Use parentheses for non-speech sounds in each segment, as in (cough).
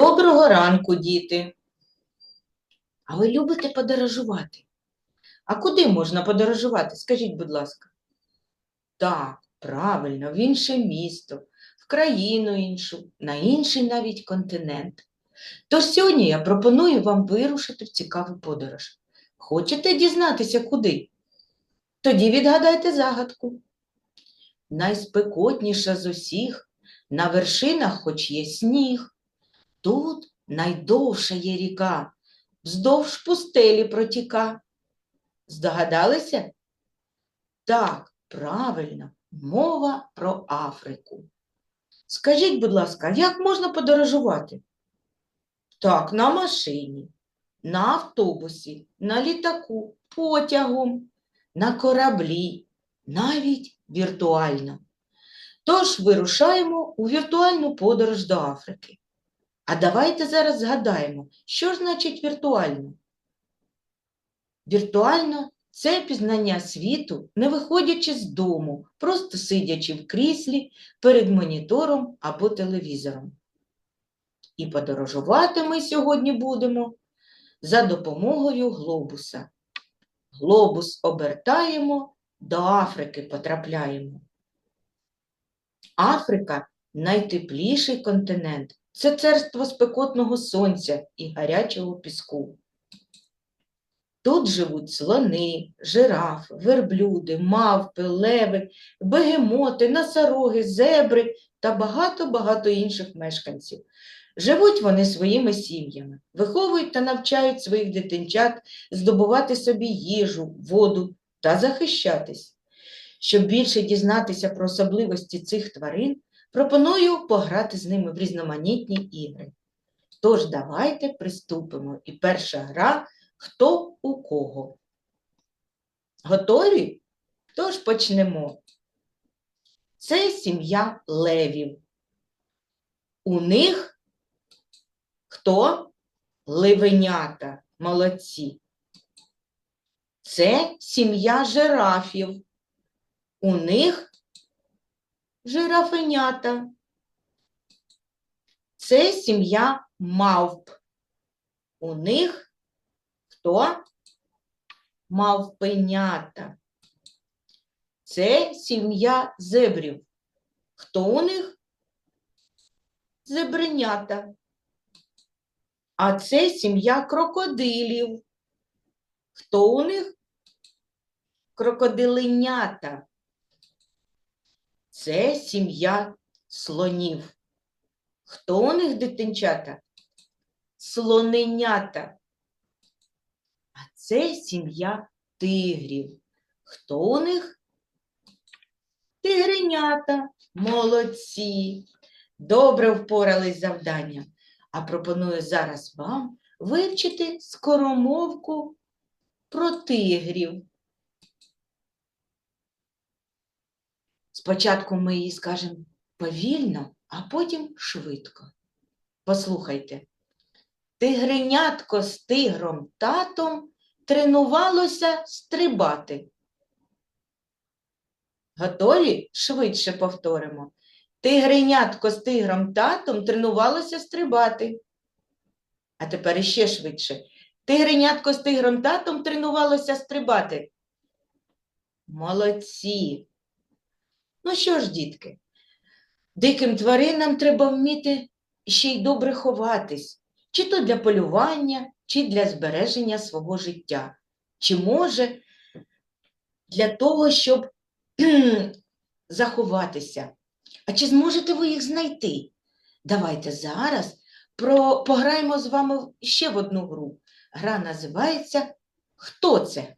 Доброго ранку, діти. А ви любите подорожувати? А куди можна подорожувати? Скажіть, будь ласка. Так, правильно, в інше місто, в країну іншу, на інший навіть континент. Тож сьогодні я пропоную вам вирушити в цікаву подорож. Хочете дізнатися куди? Тоді відгадайте загадку. Найспекотніша з усіх, на вершинах хоч є сніг. Тут найдовша є ріка, вздовж пустелі протіка. Здогадалися? Так, правильно, мова про Африку. Скажіть, будь ласка, як можна подорожувати? Так, на машині, на автобусі, на літаку, потягом, на кораблі, навіть віртуально. Тож вирушаємо у віртуальну подорож до Африки. А давайте зараз згадаємо, що значить віртуально? Віртуально це пізнання світу, не виходячи з дому, просто сидячи в кріслі перед монітором або телевізором. І подорожувати ми сьогодні будемо за допомогою глобуса. Глобус обертаємо, до Африки потрапляємо. Африка найтепліший континент. Це царство спекотного сонця і гарячого піску. Тут живуть слони, жирафи, верблюди, мавпи, леви, бегемоти, носороги, зебри та багато-багато інших мешканців. Живуть вони своїми сім'ями, виховують та навчають своїх дитинчат здобувати собі їжу, воду та захищатись. Щоб більше дізнатися про особливості цих тварин, пропоную пограти з ними в різноманітні ігри. Тож давайте приступимо. І перша гра хто у кого. Готові? Тож почнемо. Це сім'я левів. У них хто? Ливенята, молодці. Це сім'я жирафів. У них жирафенята. Це сім'я мавп. У них хто? Мавпенята. Це сім'я зебрів. Хто у них? Зебренята. А це сім'я крокодилів. Хто у них? Крокодиленята. Це сім'я слонів. Хто у них дитинчата? Слоненята. А це сім'я тигрів. Хто у них? Тигренята. Молодці. Добре впорались з завданням. А пропоную зараз вам вивчити скоромовку про тигрів. Спочатку ми її скажемо повільно, а потім швидко. Послухайте. Тигренятко з тигром татом тренувалося стрибати. Готові? Швидше повторимо. Тигренятко з тигром татом тренувалося стрибати. А тепер іще швидше. Тигренятко з тигром татом тренувалося стрибати. Молодці. Ну що ж, дітки, диким тваринам треба вміти ще й добре ховатись, чи то для полювання, чи для збереження свого життя, чи може для того, щоб (clears throat) заховатися. А чи зможете ви їх знайти? Давайте зараз про... пограємо з вами ще в одну гру. Гра називається Хто це?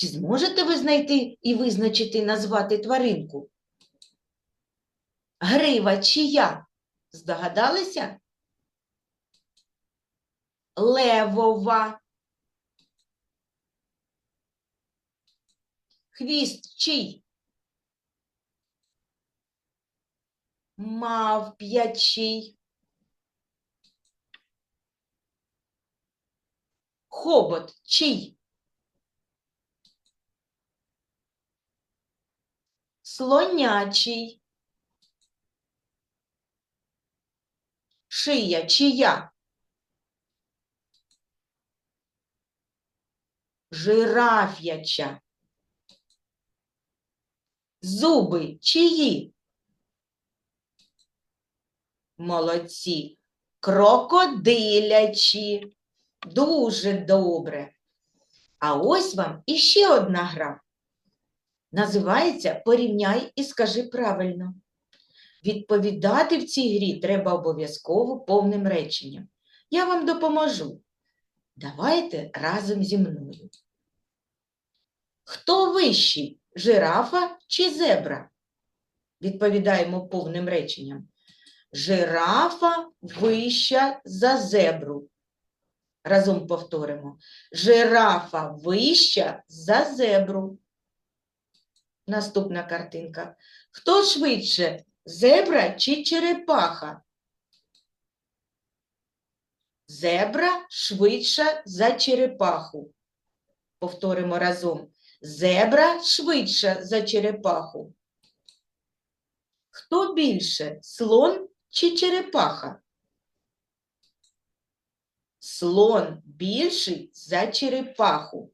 Чи зможете ви знайти і визначити, назвати тваринку? Грива чия? Здогадалися? Левова. Хвіст чий? Мавп'ячий. Хобот чий? Слонячий. шия чия? Жираф'яча. Зуби чиї? Молодці. Крокодилячі. Дуже добре. А ось вам іще одна гра. Називається Порівняй і скажи правильно. Відповідати в цій грі треба обов'язково повним реченням. Я вам допоможу. Давайте разом зі мною. Хто вищий? Жирафа чи зебра? Відповідаємо повним реченням. Жирафа вища за зебру. Разом повторимо. Жирафа вища за зебру. Наступна картинка. Хто швидше? Зебра чи черепаха? Зебра швидша за черепаху. Повторимо разом. Зебра швидша за черепаху. Хто більше? Слон чи черепаха? Слон більший за черепаху.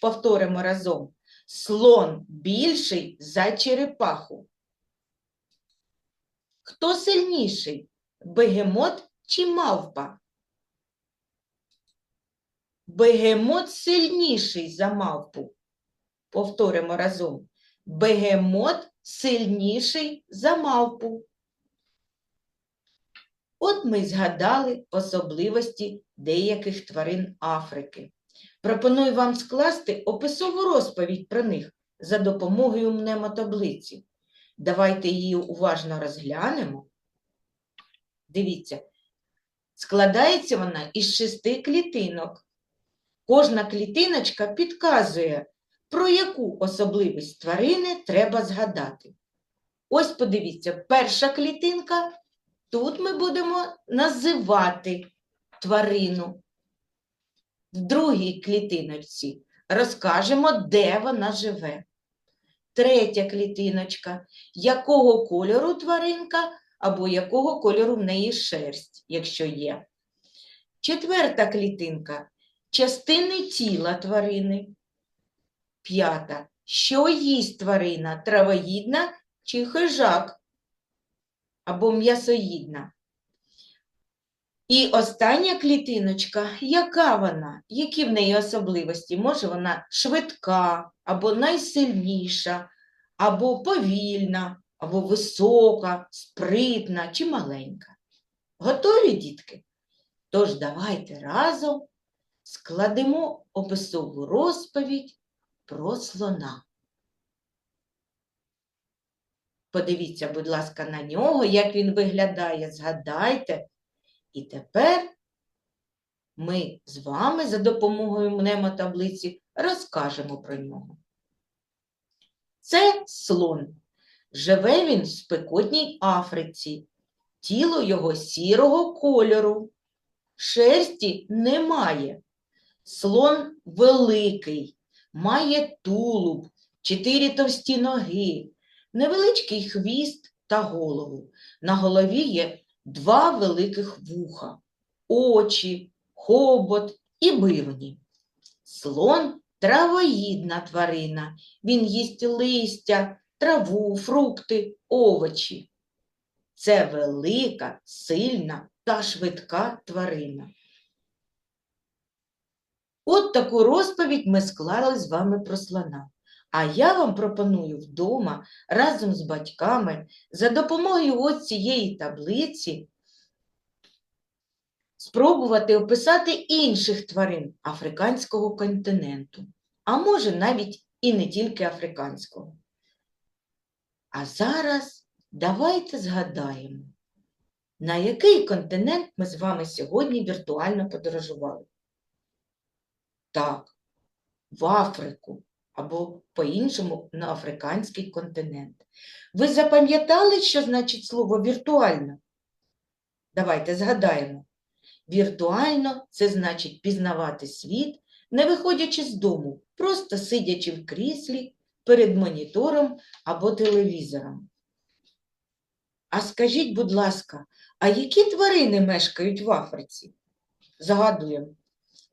Повторимо разом. Слон більший за черепаху. Хто сильніший? Бегемот чи мавпа? Бегемот сильніший за мавпу. Повторимо разом. Бегемот сильніший за мавпу. От ми згадали особливості деяких тварин Африки. Пропоную вам скласти описову розповідь про них за допомогою мнемотаблиці. Давайте її уважно розглянемо. Дивіться, складається вона із шести клітинок. Кожна клітиночка підказує, про яку особливість тварини треба згадати. Ось подивіться, перша клітинка. Тут ми будемо називати тварину. В другій клітиночці розкажемо, де вона живе. Третя клітиночка, якого кольору тваринка або якого кольору в неї шерсть, якщо є. Четверта клітинка частини тіла тварини. П'ята. Що їсть тварина? Травоїдна чи хижак? Або м'ясоїдна. І остання клітиночка, яка вона? Які в неї особливості? Може вона швидка, або найсильніша, або повільна, або висока, спритна чи маленька. Готові, дітки? Тож давайте разом складемо описову розповідь про слона. Подивіться, будь ласка, на нього, як він виглядає, згадайте. І тепер ми з вами за допомогою мнемотаблиці розкажемо про нього. Це слон. Живе він в спекотній Африці. Тіло його сірого кольору. Шерсті немає. Слон великий, має тулуб, чотири товсті ноги, невеличкий хвіст та голову. На голові є два великих вуха, очі, хобот і бивні. Слон травоїдна тварина. Він їсть листя, траву, фрукти, овочі. Це велика, сильна та швидка тварина. От таку розповідь ми склали з вами про слона. А я вам пропоную вдома разом з батьками за допомогою ось цієї таблиці спробувати описати інших тварин африканського континенту, а може навіть і не тільки африканського. А зараз давайте згадаємо, на який континент ми з вами сьогодні віртуально подорожували. Так, в Африку або по-іншому на африканський континент. Ви запам'ятали, що значить слово віртуально? Давайте згадаємо. Віртуально це значить пізнавати світ, не виходячи з дому, просто сидячи в кріслі перед монітором або телевізором. А скажіть, будь ласка, а які тварини мешкають в Африці? Загадуємо.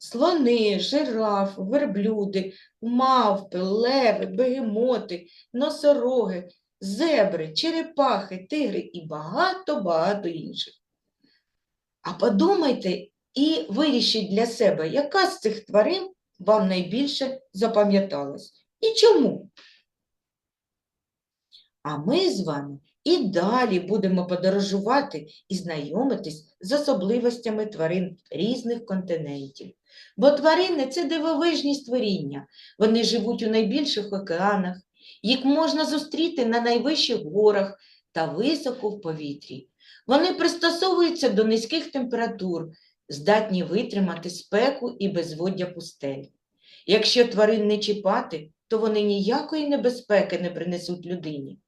Слони, жираф, верблюди, мавпи, леви, бегемоти, носороги, зебри, черепахи, тигри і багато-багато інших. А подумайте і вирішіть для себе, яка з цих тварин вам найбільше запам'яталась і чому? А ми з вами і далі будемо подорожувати і знайомитись з особливостями тварин різних континентів. Бо тварини це дивовижні створіння. Вони живуть у найбільших океанах, їх можна зустріти на найвищих горах та високо в повітрі. Вони пристосовуються до низьких температур, здатні витримати спеку і безводдя пустель. Якщо тварин не чіпати, то вони ніякої небезпеки не принесуть людині.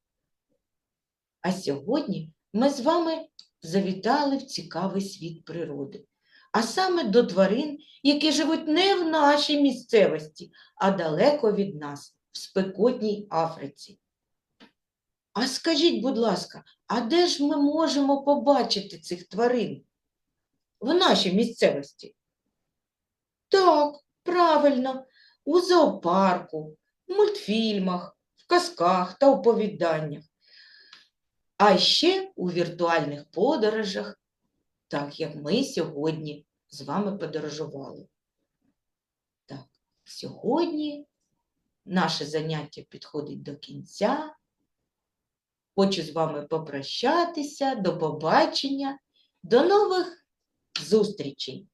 А сьогодні ми з вами завітали в цікавий світ природи, а саме до тварин, які живуть не в нашій місцевості, а далеко від нас, в спекотній Африці. А скажіть, будь ласка, а де ж ми можемо побачити цих тварин? В нашій місцевості? Так, правильно, у зоопарку, в мультфільмах, в казках та оповіданнях. А ще у віртуальних подорожах, так як ми сьогодні з вами подорожували. Так, сьогодні наше заняття підходить до кінця. Хочу з вами попрощатися, до побачення, до нових зустрічей!